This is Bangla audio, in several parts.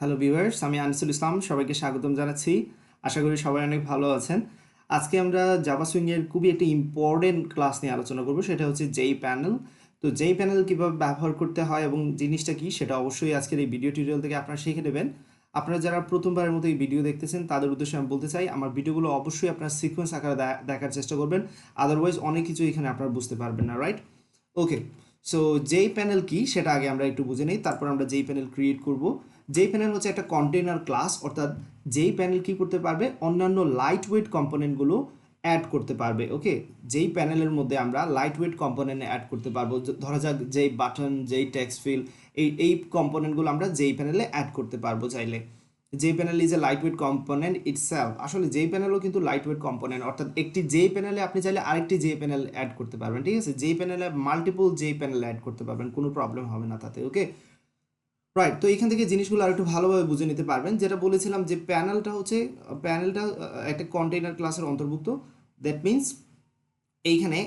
হ্যালো ভিউয়ার্স আমি আনিসুল ইসলাম, সবাইকে স্বাগতম জানাচ্ছি। আশা করি সবাই অনেক ভালো আছেন। আজকে আমরা জাভা সুইংয়ের খুবই একটি ইম্পর্টেন্ট ক্লাস নিয়ে আলোচনা করব, সেটা হচ্ছে যেই প্যানেল তো যেই প্যানেল কীভাবে ব্যবহার করতে হয় এবং জিনিসটা কি, সেটা অবশ্যই আজকের এই ভিডিও টিউটোরিয়াল থেকে আপনারা শিখে নেবেন। আপনারা যারা প্রথমবারের মতো এই ভিডিও দেখতেছেন, তাদের উদ্দেশ্যে আমি বলতে চাই, আমার ভিডিওগুলো অবশ্যই আপনার সিকোয়েন্স আকারে দেখার চেষ্টা করবেন। আদারওয়াইজ অনেক কিছু এখানে আপনারা বুঝতে পারবেন না right okay so J panel কি, সেটা আগে আমরা একটু বুঝে নিই। তারপর আমরা যেই প্যানেল ক্রিয়েট করব। যেই প্যানেল হচ্ছে একটা কন্টেইনার ক্লাস অর্থাৎ যেই প্যানেল কি করতে পারবে অন্যান্য লাইট ওয়েট কম্পোনেন্টগুলো অ্যাড করতে পারবে ওকে যেই প্যানেলের মধ্যে আমরা লাইট ওয়েট কম্পোনেন্ট অ্যাড করতে পারব ধরা যাক যেই বাটন যেই টেক্সট ফিল এই এই কম্পোনেন্টগুলো আমরা যেই প্যানেলে অ্যাড করতে পারব চাইলে J panel is a lightweight component itself আসলে যেই প্যানেলও কিন্তু লাইট ওয়েট কম্পোনেন্ট অর্থাৎ একটি যেই প্যানেলে আপনি চাইলে আরেকটি যেই প্যানেল অ্যাড করতে পারবেন ঠিক আছে যেই প্যানেলে মাল্টিপল যেই প্যানেল অ্যাড করতে পারবেন কোনো প্রবলেম হবে না তাতে ওকে রাইট তো এখান থেকে জিনিসগুলো আর একটু ভালোভাবে বুঝে নিতে পারবেন। যেটা বলেছিলাম যে প্যানেলটা হচ্ছে প্যানেলটা একটা কন্টেইনার ক্লাসের অন্তর্ভুক্ত। দ্যাট মিন্স এইখানে,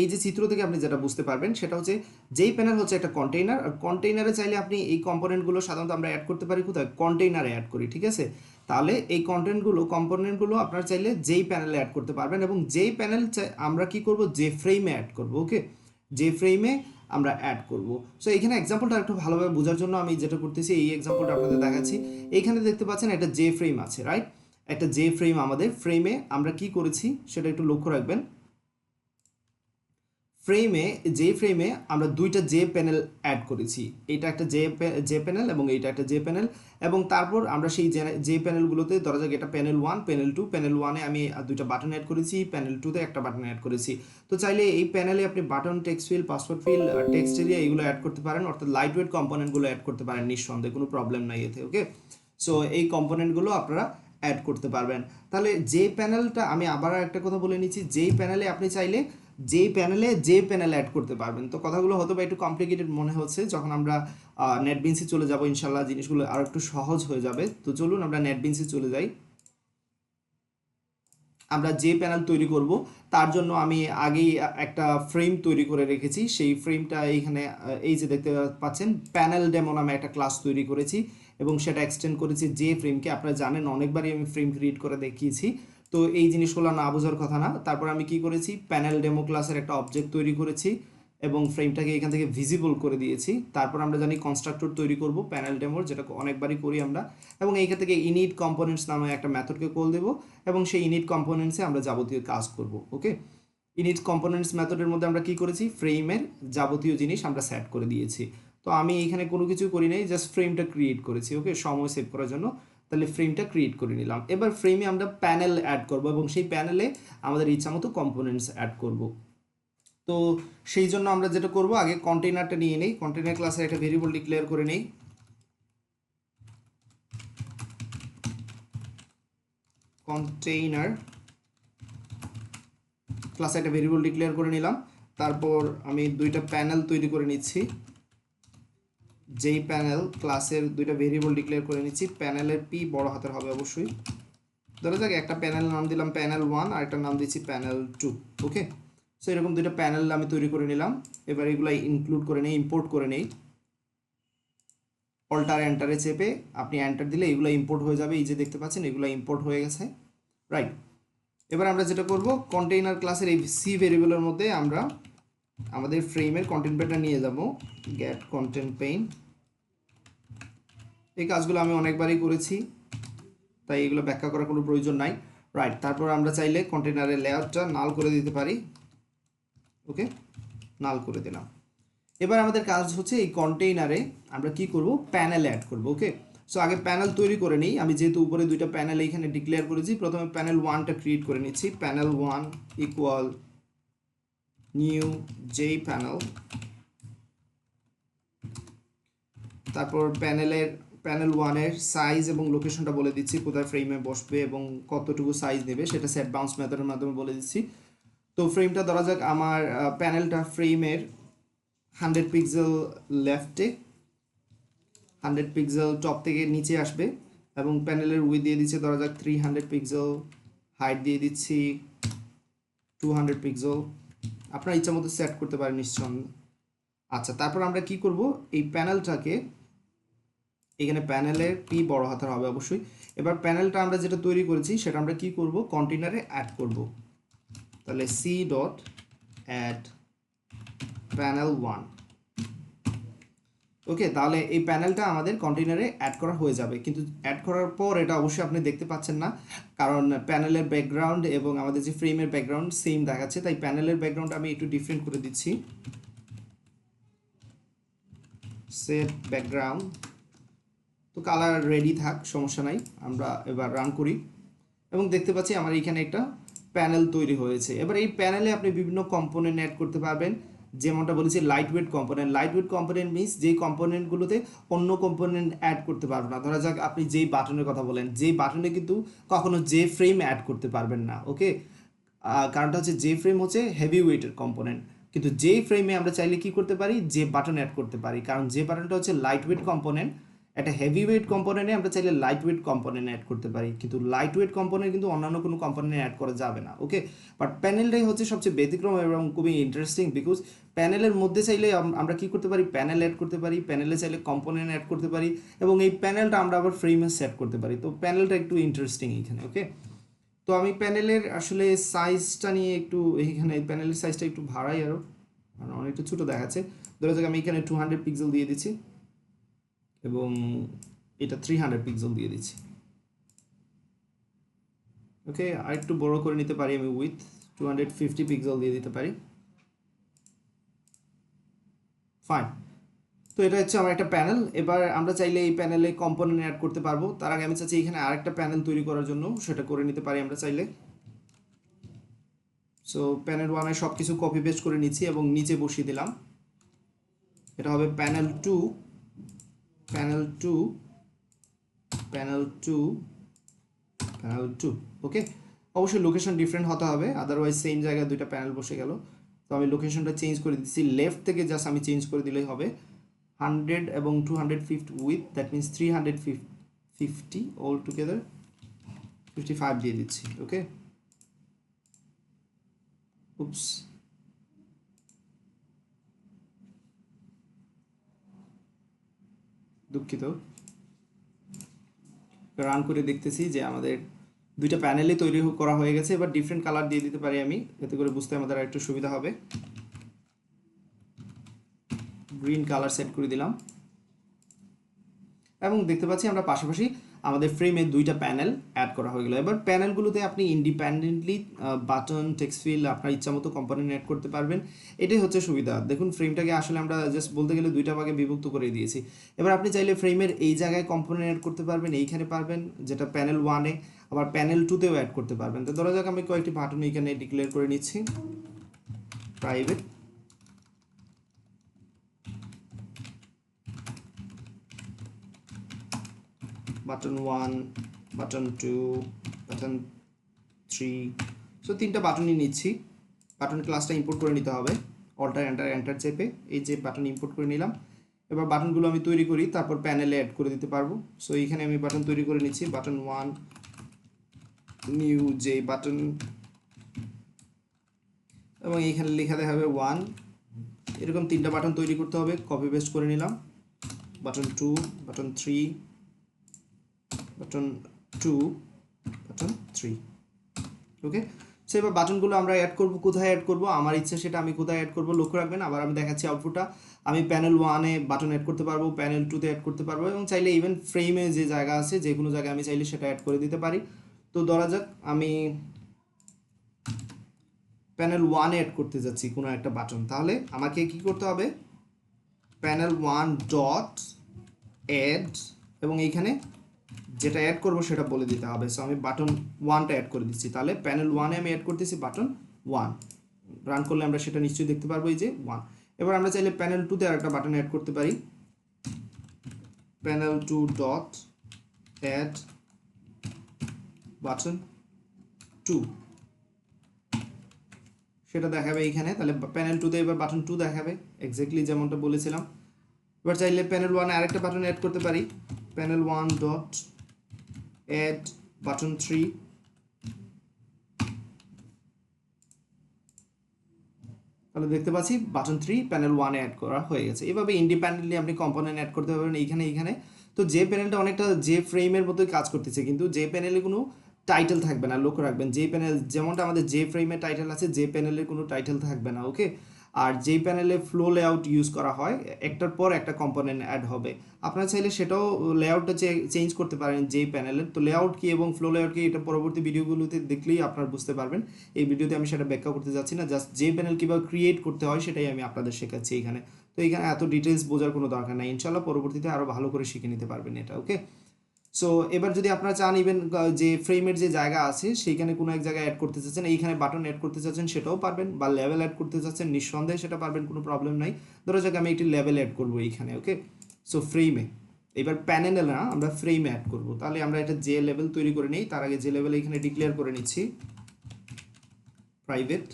এই যে চিত্র থেকে আপনি যেটা বুঝতে পারবেন, সেটা হচ্ছে যেই প্যানেল হচ্ছে একটা কন্টেইনার আর কন্টেইনারে চাইলে আপনি এই কম্পোনেন্টগুলো সাধারণত আমরা অ্যাড করতে পারি কোথায়? কন্টেইনারে অ্যাড করি, ঠিক আছে? তাহলে এই কন্টেন্টগুলো কম্পোনেন্টগুলো আপনার চাইলে যেই প্যানেলে অ্যাড করতে পারবেন এবং যেই প্যানেল আমরা কি করব? যে ফ্রেমে অ্যাড করব ওকে যে ফ্রেমে আমরা অ্যাড করব। সো এখানে এক্সাম্পলটা একটু ভালোভাবে বোঝার জন্য আমি যেটা করতেছি, এই এক্সাম্পলটা আপনাদের দেখাচ্ছি। এইখানে দেখতে পাচ্ছেন একটা জে ফ্রেম আছে রাইট একটা জে ফ্রেম আমাদের ফ্রেমে আমরা কি করেছি, সেটা একটু লক্ষ্য রাখবেন। ফ্রেমে যে ফ্রেমে আমরা দুইটা জে প্যানেল অ্যাড করেছি। এটা একটা জে জে প্যানেল এবং এইটা একটা জে প্যানেল এবং তারপর আমরা সেই যে প্যানেলগুলোতে ধরা যাক এটা panel one panel two panel ওয়ানে আমি দুইটা বাটন অ্যাড করেছি প্যানেল টুতে একটা বাটন অ্যাড করেছি। তো চাইলে এই প্যানেলে আপনি button text field password field text area এগুলো অ্যাড করতে পারেন, অর্থাৎ লাইট ওয়েট কম্পোনেন্টগুলো অ্যাড করতে পারেন নিঃসন্দেহে, কোনো প্রবলেম নাই এতে ওকে সো এই কম্পোনেন্টগুলো আপনারা অ্যাড করতে পারবেন। তাহলে যে প্যানেলটা আমি আবার একটা কথা বলে নিচ্ছি। যেই প্যানেলে আপনি চাইলে যেই প্যানেলে যে প্যানেল অ্যাড করতে পারবেন। তো কথাগুলো হয়তো বা একটু কমপ্লিকেটেড মনে হচ্ছে, যখন আমরা নেটবিন্সে চলে যাব ইনশাল্লাহ জিনিসগুলো আর একটু সহজ হয়ে যাবে। তো চলুন আমরা নেটবিন্সে চলে যাই। আমরা যে প্যানেল তৈরি করব, তার জন্য আমি আগেই একটা ফ্রেম তৈরি করে রেখেছি। সেই ফ্রেমটা এইখানে, এই যে দেখতে পাচ্ছেন প্যানেল ডেমো নামে একটা ক্লাস তৈরি করেছি এবং সেটা এক্সটেন্ড করেছি যে ফ্রেমকে আপনারা জানেন, অনেকবারই আমি ফ্রেম ক্রিয়েট করে দেখিয়েছি। তো এই জিনিসগুলো না বোঝার কথা না। তারপর আমি কি করেছি? প্যানেল ডেমো ক্লাসের একটা অবজেক্ট তৈরি করেছি এবং ফ্রেমটাকে এখান থেকে ভিজিবল করে দিয়েছি। তারপর আমরা জানি কনস্ট্রাক্টর তৈরি করব প্যানেল ডেমোর যেটা অনেকবারই করি আমরা। এবং এইখান থেকে ইনিট কম্পোনেন্টস নামে একটা মেথডকে কল দেবো এবং সেই ইনিট কম্পোনেন্টসে আমরা যাবতীয় কাজ করব ওকে ইনিট কম্পোনেন্টস মেথডের মধ্যে আমরা কি করেছি? ফ্রেমের যাবতীয় জিনিস আমরা সেট করে দিয়েছি। তো আমি এখানে কোনো কিছু করি নাই জাস্ট ফ্রেমটা ক্রিয়েট করেছি ওকে সময় সেভ করার জন্য। তাহলে ফ্রেমটা ক্রিয়েট করে নিলাম। এবার ফ্রেমে আমরা প্যানেল অ্যাড করব এবং সেই প্যানেলে আমাদের ইচ্ছা মতো কম্পোনেন্টস অ্যাড করব। তো সেই জন্য আমরা যেটা করব, আগে কন্টেইনারটা নিয়ে নেই। কন্টেইনার ক্লাসের একটা ভেরিয়েবল ডিক্লেয়ার করে নেই। কন্টেইনার ক্লাসে একটা ভেরিয়েবল ডিক্লেয়ার করে নিলাম। তারপর আমি দুইটা প্যানেল তৈরি করে নিচ্ছি। যেই প্যানেল ক্লাসের দুইটা ভেরিয়েবল ডিক্লেয়ার করে নিচ্ছি, প্যানেলের পি বড় হাতের হবে অবশ্যই। ধরা যাক একটা প্যানেল নাম দিলাম প্যানেল ওয়ান আর একটা নাম দিচ্ছি প্যানেল টু ওকে সো এরকম দুইটা প্যানেল আমি তৈরি করে নিলাম। এবার এগুলো ইনক্লুড করে নিই ইম্পোর্ট করে নেই। অল্টার এন্টারে চেপে আপনি এন্টার দিলে এগুলো ইম্পোর্ট হয়ে যাবে। এই যে দেখতে পাচ্ছেন এগুলো ইম্পোর্ট হয়ে গেছে। রাইট এবার আমরা যেটা করব কন্টেইনার ক্লাসের এই সি ভেরিয়েবলের মধ্যে আমরা আমাদের ফ্রেমের কন্টেন্ট পেনটা নিয়ে যাব। গ্যাট কন্টেন্ট পেইন এই কাজগুলো আমি অনেকবারই করেছি, তাই এগুলো ব্যাখ্যা করার কোনো প্রয়োজন নাই। রাইট তারপর আমরা চাইলে কন্টেনারের লেয়ারটা নাল করে দিতে পারি। ওকে নাল করে দিলাম। এবার আমাদের কাজ হচ্ছে এই কন্টেইনারে আমরা কি করব? প্যানেল অ্যাড করব ওকে সো আগে প্যানেল তৈরি করে নিই। আমি যেহেতু উপরে দুইটা প্যানেল এইখানে ডিক্লেয়ার করেছি, প্রথমে প্যানেল ওয়ানটা ক্রিয়েট করে নিচ্ছি। Panel one equal new J panel. তারপর প্যানেলের, প্যানেল ওয়ানের সাইজ এবং লোকেশনটা বলে দিচ্ছি, কোথায় ফ্রেমে বসবে এবং কতটুকু সাইজ নেবে, সেটা সেট বাউন্স মেথডের মাধ্যমে বলে দিচ্ছি। তো ফ্রেমটা ধরা যাক, আমার প্যানেলটা ফ্রেমের হান্ড্রেড পিক্সেল লেফটে, হান্ড্রেড পিক্সেল টপ থেকে নিচে আসবে এবং প্যানেলের উইথ দিয়ে দিচ্ছে ধরা যাক থ্রি হান্ড্রেড পিক্সেল হাইট দিয়ে দিচ্ছি টু হান্ড্রেড পিক্সেল। আপনার ইচ্ছা মতো সেট করতে পারেন নিশ্চয় আচ্ছা তারপর আমরা কি করব? এই প্যানেলটাকে এখানে প্যানেলের পি বড় হাতের হবে অবশ্যই। এবার প্যানেলটা আমরা যেটা তৈরি করেছি, সেটা আমরা কি করব? কন্টেনারে অ্যাড করব। তাহলে C dot add panel one okay তাহলে এই প্যানেলটা আমাদের কন্টেনারে অ্যাড করা হয়ে যাবে। কিন্তু অ্যাড করার পর এটা অবশ্যই আপনি দেখতে পাচ্ছেন না, কারণ প্যানেলের ব্যাকগ্রাউন্ড এবং আমাদের যে ফ্রেমের ব্যাকগ্রাউন্ড সেম দেখাচ্ছে, তাই প্যানেলের ব্যাকগ্রাউন্ড আমি একটু ডিফারেন্ট করে দিচ্ছি। Set background to colour ready থাক, সমস্যা নাই, আমরা এবার রান করি। এবং দেখতে পাচ্ছি আমার এখানে একটা প্যানেল তৈরি হয়েছে। এবার এই প্যানেলে আপনি বিভিন্ন কম্পোনেন্ট অ্যাড করতে পারবেন। যেমনটা বলেছি lightweight component lightweight component means J কম্পোনেন্টগুলোতে অন্য কম্পোনেন্ট অ্যাড করতে পারব না। ধরা যাক আপনি যেই বাটনের কথা বলেন, যেই বাটনে কিন্তু কখনো যে ফ্রেম অ্যাড করতে পারবেন না ওকে কারণটা হচ্ছে যে ফ্রেম হচ্ছে হেভি ওয়েটের কম্পোনেন্ট কিন্তু যেই ফ্রেমে আমরা চাইলে কি করতে পারি? যে বাটন অ্যাড করতে পারি। কারণ যে বাটনটা হচ্ছে লাইট ওয়েট কম্পোনেন্ট একটা হেভি ওয়েট কম্পোনেন্টে আমরা চাইলে লাইট ওয়েট কম্পোনেন্ট অ্যাড করতে পারি। কিন্তু লাইট ওয়েট কম্পোনেন্ট কিন্তু অন্যান্য কোনো কম্পোনেন্ট অ্যাড করা যাবে না ওকে বাট প্যানেলটাই হচ্ছে সবচেয়ে ব্যতিক্রম এবং খুবই ইন্টারেস্টিং বিকজ প্যানেলের মধ্যে চাইলে আমরা কি করতে পারি? প্যানেল অ্যাড করতে পারি। প্যানেলে চাইলে কম্পোনেন্ট অ্যাড করতে পারি এবং এই প্যানেলটা আমরা আবার ফ্রেমে সেট করতে পারি। তো প্যানেলটা একটু ইন্টারেস্টিং এখানে ওকে তো আমি প্যানেলের আসলে সাইজটা নিয়ে একটু এইখানে প্যানেলের সাইজটা একটু ভাড়াই আরও অনেকটা ছোটো দেখাচ্ছে। ধরো যাক আমি এখানে টু হান্ড্রেড পিক্সেল দিয়ে দিচ্ছি। এবং এটা থ্রি হান্ড্রেড পিক্সেল দিয়ে দিচ্ছি। ওকে আর একটু বড় করে নিতে পারি আমি width two hundred fifty pixel দিয়ে দিতে পারি। ফাইন তো এটা হচ্ছে আমার একটা প্যানেল এবার আমরা চাইলে এই প্যানেলে কম্পোনেন্ট অ্যাড করতে পারব। তার আগে আমি চাচ্ছি এখানে আরেকটা প্যানেল তৈরি করার জন্য। সেটা করে নিতে পারি আমরা চাইলে। সো প্যানেল ওয়ানে সব কিছু কপি পেস্ট করে নিচ্ছি এবং নিচে বসিয়ে দিলাম। এটা হবে panel two panel two panel two panel two okay অবশ্যই লোকেশন ডিফারেন্ট হতে হবে। আদারওয়াইজ সেম জায়গায় দুইটা প্যানেল বসে গেল। তো আমি লোকেশনটা চেঞ্জ করে দিচ্ছি। লেফট থেকে জাস্ট আমি চেঞ্জ করে দিলেই হবে। হান্ড্রেড এবং two hundred fifty with that means three hundred fifty all together fifty five দিয়ে দিচ্ছি। ওকে উপস দুঃখিত। রান করে দেখতেছি যে আমাদের দুইটা প্যানেলে তৈরি করা হয়ে গেছে, এবার ডিফারেন্ট কালার দিয়ে দিতে পারি আমি, যাতে করে বুঝতে আমাদের আর একটু সুবিধা হবে। গ্রিন কালার সেট করে দিলাম। এবং দেখতে পাচ্ছি আমরা পাশাপাশি আমাদের ফ্রেমে দুইটা প্যানেল অ্যাড করা হয়ে গেলো। এবার প্যানেলগুলোতে আপনি ইন্ডিপেন্ডেন্টলি বাটন টেক্সট ফিল আপনার ইচ্ছা মতো কম্পোনেন্ট অ্যাড করতে পারবেন। এটাই হচ্ছে সুবিধা। দেখুন ফ্রেমটাকে আসলে আমরা জাস্ট বলতে গেলে দুইটা ভাগে বিভক্ত করে দিয়েছি। এবার আপনি চাইলে ফ্রেমের এই জায়গায় কম্পোনেন্ট অ্যাড করতে পারবেন, এইখানে পারবেন, যেটা প্যানেল ওয়ানে আবার প্যানেল টুতেও অ্যাড করতে পারবেন। তো ধরা যাক, আমি কয়েকটি বাটন এখানে ডিক্লেয়ার করে নিচ্ছি। Private button one button two button three so তিনটা বাটনই নিচ্ছি। বাটন ক্লাসটা ইম্পোর্ট করে নিতে হবে। অল্টার এন্টার এন্টার চেপে এই যে বাটন ইম্পোর্ট করে নিলাম। এবার বাটনগুলো আমি তৈরি করি, তারপর প্যানেলে অ্যাড করে দিতে পারব। সো এইখানে আমি বাটন তৈরি করে নিচ্ছি। Button one new J button এবং এইখানে লেখা দেখাবে ওয়ান এরকম তিনটা বাটন তৈরি করতে হবে। কপি পেস্ট করে নিলাম। Button two button three button two button three okay so এবার বাটনগুলো আমরা অ্যাড করব, কোথায় অ্যাড করব? আমার ইচ্ছা সেটা আমি কোথায় অ্যাড করব? লক্ষ্য রাখবেন, আবার আমি দেখাচ্ছি আউটপুটটা আমি প্যানেল ওয়ানে বাটন অ্যাড করতে পারব প্যানেল টুতে অ্যাড করতে পারব এবং চাইলে ইভেন ফ্রেমে যে জায়গা আছে, যে কোনো জায়গায় আমি চাইলে সেটা অ্যাড করে দিতে পারি। তো ধরা যাক, আমি প্যানেল ওয়ানে অ্যাড করতে যাচ্ছি কোনো একটা বাটন তাহলে আমাকে কি করতে হবে? প্যানেল ওয়ান ডট অ্যাড এবং এইখানে যেটা অ্যাড করব সেটা বলে দিতে হবে। সো আমি বাটন ওয়ানটা অ্যাড করে দিচ্ছি। তাহলে প্যানেল ওয়ানে আমি অ্যাড করতেছি বাটন ওয়ান রান করলে আমরা সেটা নিশ্চয়ই দেখতে পারব এই যে ওয়ান এবার আমরা চাইলে প্যানেল টুতে আর একটা বাটন অ্যাড করতে পারি। Panel two dot add button two সেটা দেখাবে এইখানে। তাহলে প্যানেল টুতে এবার বাটন টু দেখাবে। এক্স্যাক্টলি যেমনটা বলেছিলাম। এবার চাইলে প্যানেল ওয়ানে আরেকটা বাটন অ্যাড করতে পারি। Panel one dot add button three তাহলে দেখতে পাচ্ছি বাটন থ্রি প্যানেল ওয়ানে অ্যাড করা হয়ে গেছে। এভাবে ইন্ডিপেন্ডেন্টলি আপনি কম্পোনেন্ট অ্যাড করতে পারবেন এইখানে এইখানে। তো যে প্যানেলটা অনেকটা যে ফ্রেমের মতোই কাজ করতেছে, কিন্তু যে প্যানেলে কোনো টাইটেল থাকবে না, লক্ষ্য রাখবেন। যে প্যানেল যেমনটা আমাদের যে ফ্রেমের টাইটেল আছে, যে প্যানেলের কোনো টাইটেল থাকবে না ওকে আর যেই প্যানেলে ফ্লো লেআউট ইউজ করা হয়, একটার পর একটা কম্পোনেন্ট অ্যাড হবে। আপনারা চাইলে সেটাও লেআউটটা চেঞ্জ করতে পারেন যেই প্যানেলের তো লেআউট কি এবং ফ্লো লেআউট কি এটা পরবর্তী ভিডিওগুলোতে দেখলেই আপনারা বুঝতে পারবেন। এই ভিডিওতে আমি সেটা ব্যাখ্যা করতে যাচ্ছি না জাস্ট যেই প্যানেল কীভাবে ক্রিয়েট করতে হয় সেটাই আমি আপনাদের শেখাচ্ছি এখানে। তো এখানে এত ডিটেলস বোঝার কোনো দরকার নাই। ইনশাল্লাহ পরবর্তীতে আরও ভালো করে শিখে নিতে পারবেন এটা ওকে সো এবার যদি আপনারা চান ইভেন যে ফ্রেমের যে জায়গা আছে, সেইখানে কোনো এক জায়গায় অ্যাড করতে চাচ্ছেন, এইখানে বাটন অ্যাড করতে চাচ্ছেন, সেটাও পারবেন, বা লেভেল অ্যাড করতে চাচ্ছেন, নিঃসন্দেহে সেটা পারবেন, কোনো প্রবলেম নাই। ধরো যাক আমি একটি লেভেল অ্যাড করব এইখানে ওকে সো ফ্রেমে এবার প্যানেলে না, আমরা ফ্রেমে অ্যাড করব। তাহলে আমরা এটা যে লেভেল তৈরি করে নিই, তার আগে যে লেভেল এখানে ডিক্লেয়ার করে নিচ্ছি প্রাইভেট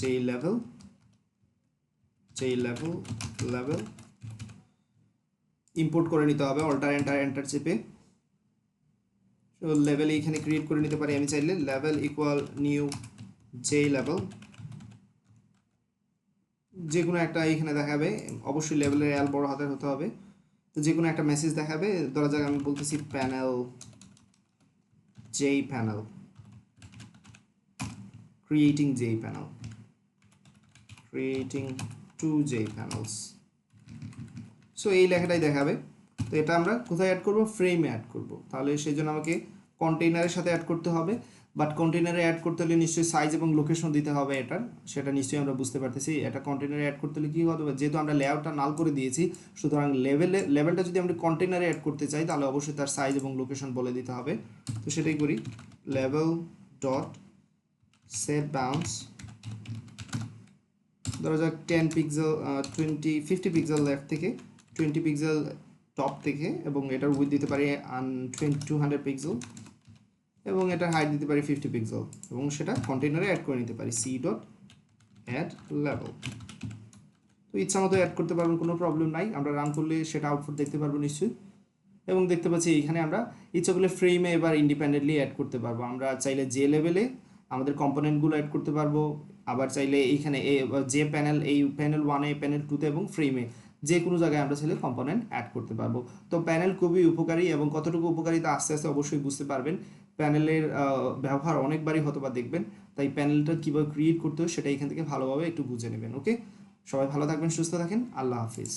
যে লেভেল যে লেভেল লেভেল ইম্পোর্ট করে নিতে হবে অল্টার এন্টার এন্টার চেপে লেভেল এইখানে ক্রিয়েট করে নিতে পারি আমি চাইলে। Level equal new J level যে কোনো একটা এখানে দেখাবে, অবশ্যই লেভেলের অ্যাল বড় হাতের হতে হবে। তো যে কোনো একটা মেসেজ দেখাবে, ধরা যাক আমি বলতেছি panel JPanel creating JPanel creating two JPanels so এই লেখাটাই দেখাবে। তো এটা আমরা কোথায় অ্যাড করব? ফ্রেমে অ্যাড করব। তাহলে সেই জন্য আমাকে কন্টেইনারের সাথে অ্যাড করতে হবে। বাট কন্টেইনারে অ্যাড করতে হলে নিশ্চয়ই সাইজ এবং লোকেশন দিতে হবে এটার। সেটা নিশ্চয়ই আমরা বুঝতে পারতেছি। এটা কন্টেইনারে অ্যাড করতে হলে কী হবে? যেহেতু আমরা লেআউটটা নাল করে দিয়েছি, সুতরাং লেভেলে লেভেলটা যদি আমরা কন্টেইনারে অ্যাড করতে চাই, তাহলে অবশ্যই তার সাইজ এবং লোকেশন বলে দিতে হবে। তো সেটাই করি। লেভেল ডট সেট বাউন্স ধরা যাক ten pixel twenty fifty pixel left থেকে। টোয়েন্টি পিক্সেল টপ থেকে এবং এটার উইথ দিতে পারি আন টোয়েন্টি টু হান্ড্রেড পিক্সেল এবং এটার হাইট দিতে পারি ফিফটি পিক্সেল এবং সেটা কন্টেনারে অ্যাড করে নিতে পারি সি ডট অ্যাড লেভেল তো ইচ্ছা মতো অ্যাড করতে পারবেন, কোনো প্রবলেম নাই। আমরা রান করলে সেটা আউটপুট দেখতে পারব নিশ্চয়ই। এবং দেখতে পাচ্ছি এইখানে আমরা ইচ্ছা করলে ফ্রেমে এবার ইন্ডিপেন্ডেন্টলি অ্যাড করতে পারব। আমরা চাইলে যে লেভেলে আমাদের কম্পোনেন্টগুলো অ্যাড করতে পারব, আবার চাইলে এইখানে যে প্যানেল এই প্যানেল ওয়ানে প্যানেল টুতে এবং ফ্রেমে যে কোনো জায়গায় আমরা চাইলে কম্পোনেন্ট অ্যাড করতে পারব। তো প্যানেল খুবই উপকারী এবং কতটুকু উপকারী তা আস্তে আস্তে অবশ্যই বুঝতে পারবেন। প্যানেলের ব্যবহার অনেকবারই হতো বা দেখবেন। তাই প্যানেলটা কীভাবে ক্রিয়েট করতে হয় সেটা এখান থেকে ভালোভাবে একটু বুঝে নেবেন ওকে সবাই ভালো থাকবেন, সুস্থ থাকেন, আল্লাহ হাফিজ।